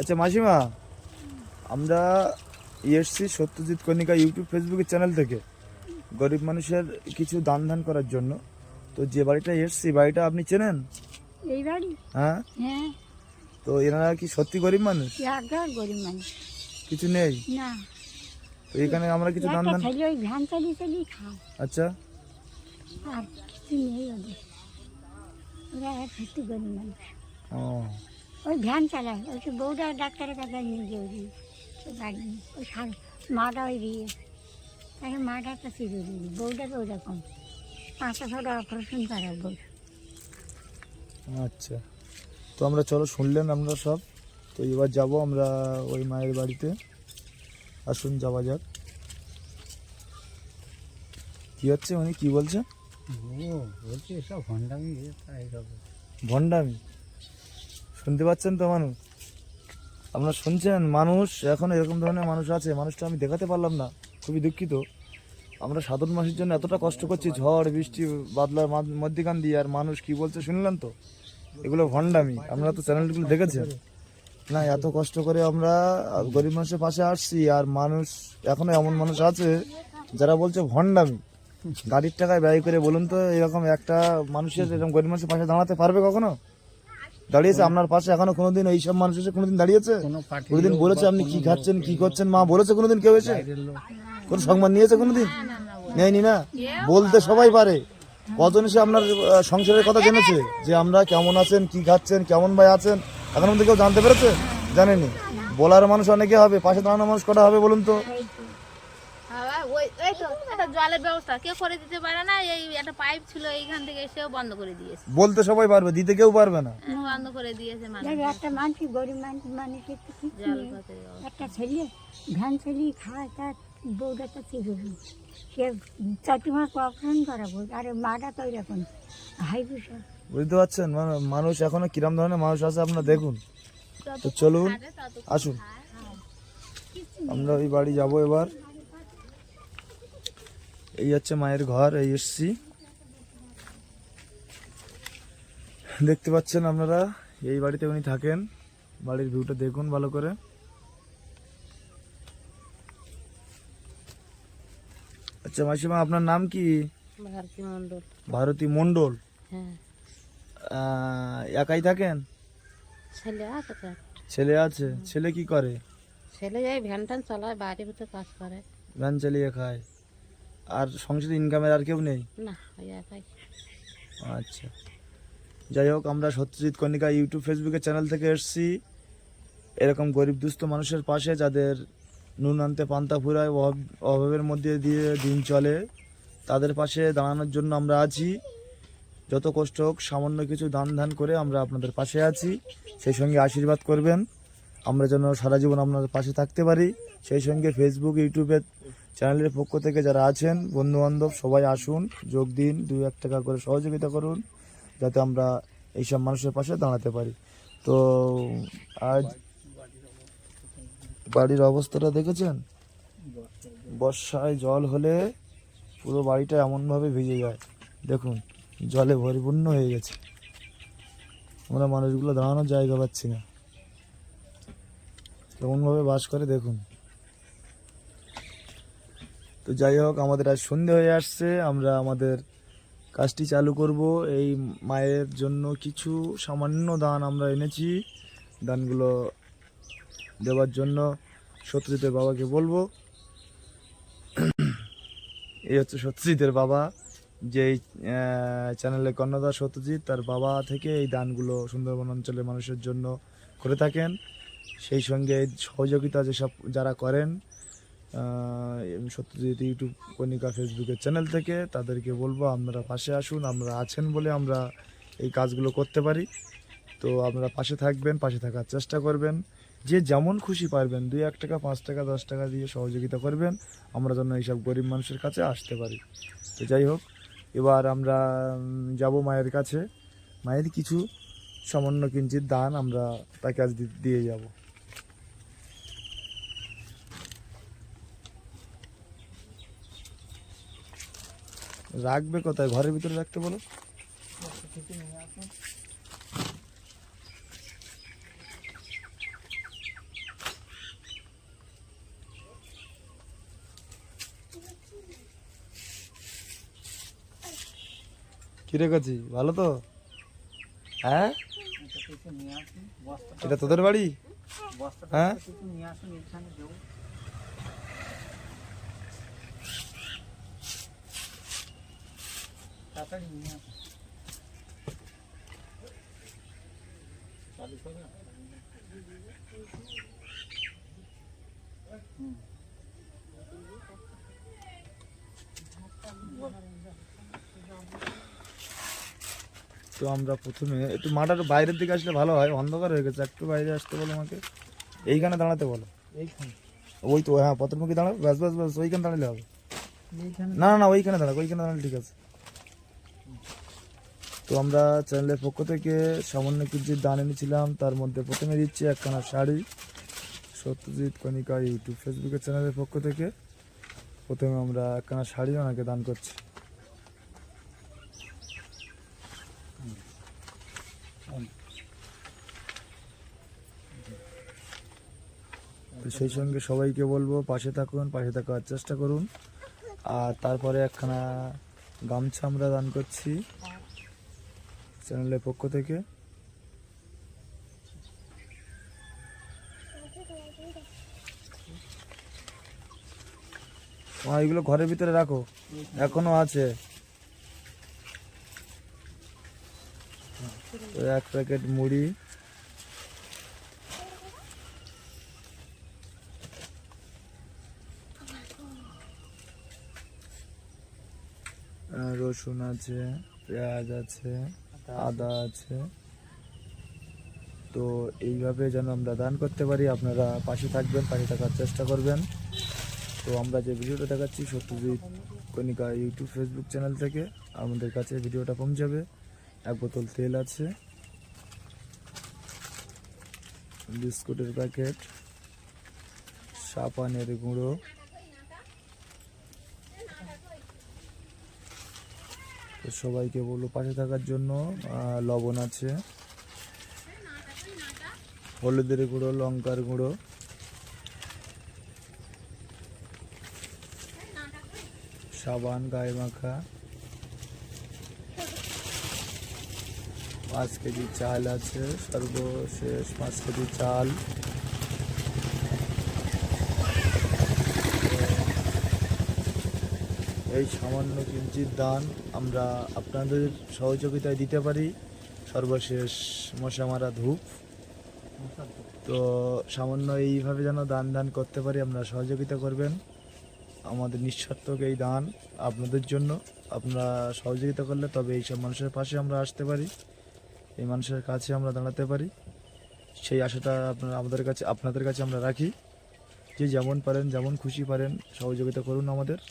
আচ্ছা মাসিমা আমরা এসছি সত্যজিৎ কণিকা ইউটিউব ফেসবুকের চ্যানেল থেকে। গরিব মানুষের কিছু দান ধান করার জন্য। তো যে বাড়িটা এসছি বাড়িটা আপনি চেনেন? এই বাড়ি? হ্যাঁ? হ্যাঁ। তো এনারা কি সত্যি গরিব মানুষ? একদম গরিব মানুষ? কিছু নেই? না। তো এখানে আমরা কিছু দান ধান ওই চালিয়ে চালিয়ে খায়। আচ্ছা। আর কিছু নেই ওদের। ওরা সত্যি গরিব মানুষ। ও। ওই ভ্যান চালায় ওই সে বউটা ডাক্তারের কাছে নিয়ে গিয়ে ওই গাড়ি ওই সার মাটা ওই দিয়ে তাকে মাটা একটা সিঁড়ি দিয়ে বউটা তো ওরকম পাঁচটা ছটা অপারেশন করার বউ। আচ্ছা। তো আমরা চলো শুনলেন আমরা সব। তো এবার যাব আমরা ওই মায়ের বাড়িতে। আসুন যাওয়া যাক। কি হচ্ছে উনি? কি বলছে ও বলছি তাই হবে ভণ্ডামি? শুনতে পাচ্ছেন তো মানুষ? আপনারা শুনছেন? মানুষ এখন এরকম ধরনের মানুষ আছে, মানুষটা আমি দেখাতে পারলাম না, খুবই দুঃখিত। আমরা সাধারণ মানুষের জন্য এতটা কষ্ট করছি, ঝড়, বৃষ্টি, বাদলার মধ্যিখান দিয়ে, আর মানুষ কি বলছে শুনলেন তো? এগুলো ভণ্ডামি, আপনারা তো চ্যানেলগুলো দেখেছেন। না, এত কষ্ট করে আমরা গরিব মানুষের পাশে আসছি, আর মানুষ এখনও এমন মানুষ আছে, যারা বলছে ভণ্ডামি। গাড়ির টাকায় ব্যয় করে বলুন তো, এরকম একটা মানুষের, এরকম গরিব মানুষের পাশে দাঁড়াতে পারবে কখনো? দাঁড়িয়েছে আপনার পাশে এখনও কোনোদিন এইসব মানুষ এসে কোনোদিন দাঁড়িয়েছে? কোনো পার্টি কোনোদিন বলেছে আপনি কি খাচ্ছেন কি করছেন? মা বলেছে কোনোদিন কেউ এসে? কোন সংবাদ নিয়েছে কোনোদিন? নেয়নি না? বলতে সবাই পারে। কজন এসে আপনার সংসারের কথা জেনেছে? যে আমরা কেমন আছেন কি খাচ্ছেন কেমন ভাই আছেন? এখন মধ্যে কেউ জানতে পেরেছে? জানেনি। বলার মানুষ অনেকে হবে পাশে দাঁড়ানো মানুষ কটা হবে বলুন তো? বলতে সবাই পারবে দিতে কেউ পারবে না। বন্ধ করে দিয়েছে মানুষ। একটা মানুষ গরিব মানুষ মানুষের। একটা ছেলে খায় তার বউটা তো চিরুনি সে চারটি মাস অপারেশন করাবো আর মাটা তো এরকম হাই বুঝতে পারছেন? মানুষ এখনও কিরম ধরনের মানুষ আছে আপনারা দেখুন। তো চলুন আসুন। আমরা ওই বাড়ি যাব এবার। এই হচ্ছে মায়ের ঘর এই এসছি। দেখতে পাচ্ছেন আপনারা এই বাড়িতে উনি থাকেন। বাড়ির ভিউটা দেখুন ভালো করে। আচ্ছা মাসিমা আপনার নাম কি? ভারতী মন্ডল ভারতী মণ্ডল। হ্যাঁ। একাই থাকেন? ছেলে আছে ছেলে আছে? ছেলে কি করে? ছেলে যাই ভ্যান ট্যান চালায় বাইরে ভিতরে কাজ করে। ভ্যান চালিয়ে খায়। আর সংসারে ইনকামের আর কেউ নেই? না আচ্ছা। যাই হোক আমরা সত্যজিৎ কণিকা ইউটিউব ফেসবুকের চ্যানেল থেকে এসেছি। এরকম গরিব দুস্থ মানুষের পাশে যাদের নুন আনতে পান্তা ফুরায় অভাব অভাবের মধ্যে দিয়ে দিন চলে তাদের পাশে দাঁড়ানোর জন্য আমরা আছি। যত কষ্ট হোক সামান্য কিছু দান ধান করে আমরা আপনাদের পাশে আছি। সেই সঙ্গে আশীর্বাদ করবেন। আমরা যেন সারা জীবন আপনাদের পাশে থাকতে পারি। সেই সঙ্গে ফেসবুক ইউটিউবের চ্যানেলের পক্ষ থেকে যারা আছেন বন্ধু বান্ধব সবাই আসুন, যোগ দিন দু এক টাকা করে সহযোগিতা করুন, যাতে আমরা এইসব মানুষের পাশে দাঁড়াতে পারি। তো আজ বাড়ির অবস্থাটা দেখেছেন? বর্ষায় জল হলে পুরো বাড়িটা এমনভাবে ভিজে যায়। দেখুন, জলে পরিপূর্ণ হয়ে গেছে। আমরা মানুষগুলো দাঁড়ানোর জায়গা পাচ্ছি না। কেমনভাবে বাস করে দেখুন। তো যাই হোক, আমাদের আজ সন্ধে হয়ে আসছে। আমরা আমাদের কাজটি চালু করব। এই মায়ের জন্য কিছু সামান্য দান আমরা এনেছি। দানগুলো দেওয়ার জন্য সত্যজিতের বাবাকে বলব। এই হচ্ছে সত্যজিতের বাবা, যেই চ্যানেলে কর্ণদার সত্যজিৎ, তার বাবা থেকে এই দানগুলো সুন্দরবন অঞ্চলের মানুষের জন্য করে থাকেন। সেই সঙ্গে সহযোগিতা যেসব যারা করেন সত্যজিৎ ইউটিউব কণিকা ফেসবুকের চ্যানেল থেকে তাদেরকে বলব, আপনারা পাশে আসুন, আমরা আছেন বলে আমরা এই কাজগুলো করতে পারি। তো আপনারা পাশে থাকবেন, পাশে থাকার চেষ্টা করবেন। যে যেমন খুশি পারবেন, দুই এক টাকা, পাঁচ টাকা, দশ টাকা দিয়ে সহযোগিতা করবেন, আমরা যেন এইসব গরিব মানুষের কাছে আসতে পারি। তো যাই হোক, এবার আমরা যাব মায়ের কাছে। মায়ের কিছু সামান্য কিঞ্চিত দান আমরা তাকে আজ দিয়ে যাব। রাখবে কোথায়? ঘরের ভিতরে রাখতে বলো। কিরে কাছি ভালো তো? হ্যাঁ? এটা তোদের বাড়ি? হ্যাঁ? তাড়াতাড়ি নিয়ে আসুন চালু করে। হুম। তো আমরা প্রথমে একটু মাঠার বাইরের দিকে আসলে ভালো হয় অন্ধকার হয়ে গেছে একটু বাইরে আসতে বলো আমাকে। এইখানে দাঁড়াতে বলো। এইখানে। ওই তো হ্যাঁ পথের পত্রমুখী দাঁড়াও ব্যাস ব্যাস ব্যাস ওইখানে দাঁড়ালে হবে। না না না ওইখানে দাঁড়াও ওইখানে দাঁড়ালে ঠিক আছে। তো আমরা চ্যানেলের পক্ষ থেকে সামান্য কিছু দান এনেছিলাম। তার মধ্যে প্রথমে দিচ্ছি একখানা শাড়ি, সত্যজিৎ কণিকা ইউটিউব ফেসবুকের চ্যানেলের পক্ষ থেকে। প্রথমে আমরা একখানা শাড়ি ওনাকে দান করছি। তো সেই সঙ্গে সবাইকে বলব, পাশে থাকুন, পাশে থাকার চেষ্টা করুন। আর তারপরে একখানা গামছা আমরা দান করছি। চ্যানেলের পক্ষ থেকে। তোমার এগুলো ঘরের ভিতরে রাখো। এখনও আছে। এক প্যাকেট মুড়ি। রসুন আছে, পেঁয়াজ আছে। আদা আছে। তো এইভাবে যেন আমরা দান করতে পারি, আপনারা পাশে থাকবেন, পাশে থাকার চেষ্টা করবেন। তো আমরা যে ভিডিওটা দেখাচ্ছি, Satyajit Kanika YouTube, Facebook channel থেকে, আমাদের কাছে ভিডিওটা পৌঁছাবে। এক বোতল তেল আছে। বিস্কুটের প্যাকেট, সাপানের গুঁড়ো। তো সবাইকে বলব পাশে থাকার জন্য লবণ আছে। হলুদের গুঁড়ো, লঙ্কার গুঁড়ো। সাবান, গায়ে মাখা। পাঁচ কেজি চাল আছে, সর্বশেষ পাঁচ কেজি চাল। এই সামান্য কিঞ্চিত দান আমরা আপনাদের সহযোগিতায় দিতে পারি। সর্বশেষ মশা মারা ধূপ। তো সামান্য এইভাবে যেন দান দান করতে পারি, আপনারা সহযোগিতা করবেন। আমাদের নিঃস্বার্থক এই দান আপনাদের জন্য। আপনারা সহযোগিতা করলে তবে এইসব মানুষের পাশে আমরা আসতে পারি। এই মানুষের কাছে আমরা দাঁড়াতে পারি। সেই আশাটা আপনারা আমাদের কাছে, আপনাদের কাছে আমরা রাখি। যে যেমন পারেন, যেমন খুশি পারেন, সহযোগিতা করুন আমাদের।